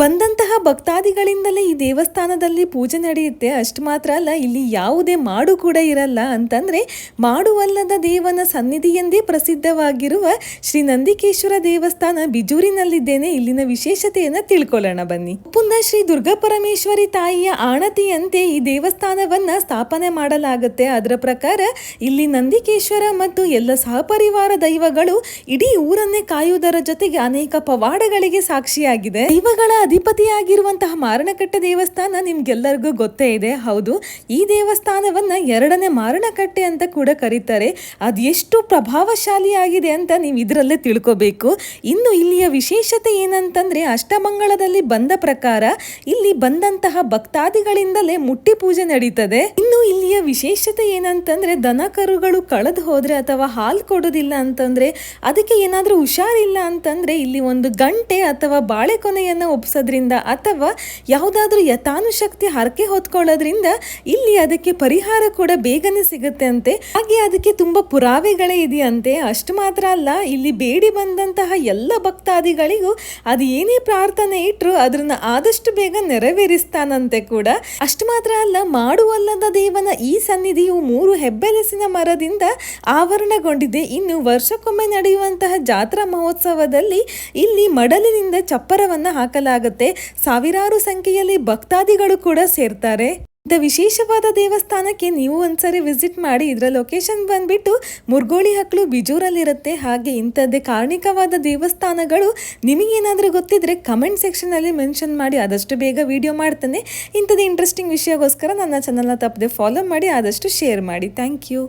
ಬಂದಂತಹ ಭಕ್ತಾದಿಗಳಿಂದಲೇ ಈ ದೇವಸ್ಥಾನದಲ್ಲಿ ಪೂಜೆ ನಡೆಯುತ್ತೆ. ಅಷ್ಟು ಮಾತ್ರ ಅಲ್ಲ, ಇಲ್ಲಿ ಯಾವುದೇ ಮಾಡು ಕೂಡ ಇರಲ್ಲ ಅಂತಂದರೆ ಮಾಡುವಲ್ಲದ ದೇವನ ಸನ್ನಿಧಿ ಎಂದೇ ಪ್ರಸಿದ್ಧವಾಗಿರುವ ಶ್ರೀ ನಂದಿಕೇಶ್ವರ ದೇವಸ್ಥಾನ ಬಿಜೂರಿನಲ್ಲಿದ್ದೇನೆ. ಇಲ್ಲಿನ ವಿಶೇಷತೆಯನ್ನು ತಿಳ್ಕೊಳ್ಳೋಣ ಬನ್ನಿ. ಪುನಃ ಶ್ರೀ ದುರ್ಗಾ ಪರಮೇಶ್ವರಿ ತಾಯಿಯ ಆಣತಿಯಂತೆ ಈ ದೇವಸ್ಥಾನವನ್ನು ಸ್ಥಾಪನೆ ಮಾಡಲಾಗುತ್ತೆ. ಅದರ ಪ್ರಕಾರ ಇಲ್ಲಿ ನಂದಿಕೇಶ್ವರ ಮತ್ತು ಎಲ್ಲ ಸಹಪರಿವಾರ ದೈವಗಳು ಇಡೀ ಊರನ್ನೇ ಕಾಯುವುದರ ಜೊತೆಗೆ ಅನೇಕ ಪವಾಡಗಳಿಗೆ ಸಾಕ್ಷಿಯಾಗಿದೆ. ದೈವಗಳ ಅಧಿಪತಿಯಾಗಿರುವಂತಹ ಮಾರಣಕಟ್ಟೆ ದೇವಸ್ಥಾನ ನಿಮ್ಗೆಲ್ಲರಿಗೂ ಗೊತ್ತೇ ಇದೆ. ಹೌದು, ಈ ದೇವಸ್ಥಾನವನ್ನು ಎರಡನೇ ಮಾರಣಕಟ್ಟೆ ಅಂತ ಕೂಡ ಕರೀತಾರೆ. ಅದು ಎಷ್ಟು ಪ್ರಭಾವಶಾಲಿಯಾಗಿದೆ ಅಂತ ನೀವು ಇದರಲ್ಲೇ ತಿಳ್ಕೋಬೇಕು. ಇನ್ನು ಇಲ್ಲಿಯ ವಿಶೇಷತೆ ಏನಂತಂದರೆ ಅಷ್ಟಮಂಗಳದಲ್ಲಿ ಬಂದ ಪ್ರಕಾರ ಇಲ್ಲಿ ಬಂದಂತಹ ಭಕ್ತಾದಿಗಳಿಂದಲೇ ಮುಟ್ಟಿ ಪೂಜೆ ನಡೀತದೆ. ಇನ್ನು ಇಲ್ಲಿಯ ವಿಶೇಷತೆ ಏನಂತಂದ್ರೆ, ದನ ಕರುಗಳು ಕಳೆದು ಹೋದ್ರೆ ಅಥವಾ ಹಾಲು ಕೊಡೋದಿಲ್ಲ ಅಂತಂದ್ರೆ, ಅದಕ್ಕೆ ಏನಾದ್ರೂ ಹುಷಾರಿಲ್ಲ ಅಂತಂದ್ರೆ ಇಲ್ಲಿ ಒಂದು ಗಂಟೆ ಅಥವಾ ಬಾಳೆಕೊನೆಯನ್ನ ಒಪ್ಸೋದ್ರಿಂದ ಅಥವಾ ಯಾವುದಾದ್ರೂ ಯಥಾನುಶಕ್ತಿ ಹರಕೆ ಹೊತ್ಕೊಳ್ಳೋದ್ರಿಂದ ಇಲ್ಲಿ ಅದಕ್ಕೆ ಪರಿಹಾರ ಕೂಡ ಬೇಗನೆ ಸಿಗುತ್ತೆ ಅಂತೆ. ಹಾಗೆ ಅದಕ್ಕೆ ತುಂಬಾ ಪುರಾವೆಗಳೇ ಇದೆಯಂತೆ. ಅಷ್ಟು ಮಾತ್ರ ಅಲ್ಲ, ಇಲ್ಲಿ ಬೇಡಿ ಬಂದಂತಹ ಎಲ್ಲ ಭಕ್ತಾದಿಗಳಿಗೂ ಅದು ಏನೇ ಪ್ರಾರ್ಥನೆ ಇಟ್ರು ಅದನ್ನ ಆದಷ್ಟು ಬೇಗ ನೆರವೇರಿಸ್ತಾನಂತೆ ಕೂಡ. ಅಷ್ಟು ಮಾತ್ರ ಅಲ್ಲ, ಮಾಡುವಲ್ಲದ ದೇವನ ಈ ಸನ್ನಿಧಿಯು ಮೂರು ಹೆಬ್ಬೆಲಸಿನ ಮರದಿಂದ ಆವರಣಗೊಂಡಿದೆ. ಇನ್ನು ವರ್ಷಕ್ಕೊಮ್ಮೆ ನಡೆಯುವಂತಹ ಜಾತ್ರಾ ಮಹೋತ್ಸವದಲ್ಲಿ ಇಲ್ಲಿ ಮಡಲಿನಿಂದ ಚಪ್ಪರವನ್ನು ಹಾಕಲಾಗುತ್ತೆ. ಸಾವಿರಾರು ಸಂಖ್ಯೆಯಲ್ಲಿ ಭಕ್ತಾದಿಗಳು ಕೂಡ ಸೇರ್ತಾರೆ. ಇಂಥ ವಿಶೇಷವಾದ ದೇವಸ್ಥಾನಕ್ಕೆ ನೀವು ಒಂದ್ಸರಿ ವಿಸಿಟ್ ಮಾಡಿ, ಇದರ ಲೊಕೇಶನ್ ಬಂದ್ಬಿಟ್ಟು ಮುರ್ಗೋಳಿ ಹಕ್ಲು ಬಿಜೂರಲ್ಲಿರುತ್ತೆ. ಹಾಗೆ ಇಂಥದ್ದೇ ಕಾರಣಿಕವಾದ ದೇವಸ್ಥಾನಗಳು. ನಿಮಗೇನಾದರೂ ಗೊತ್ತಿದ್ರೆ ಕಮೆಂಟ್ ಸೆಕ್ಷನಲ್ಲಿ ಮೆನ್ಷನ್ ಮಾಡಿ, ಆದಷ್ಟು ಬೇಗ ವಿಡಿಯೋ ಮಾಡ್ತಾನೆ. ಇಂಥದ್ದು ಇಂಟ್ರೆಸ್ಟಿಂಗ್ ವಿಷಯಗೋಸ್ಕರ ನನ್ನ ಚಾನಲ್ನ ತಪ್ಪದೆ ಫಾಲೋ ಮಾಡಿ, ಆದಷ್ಟು ಶೇರ್ ಮಾಡಿ. Thank you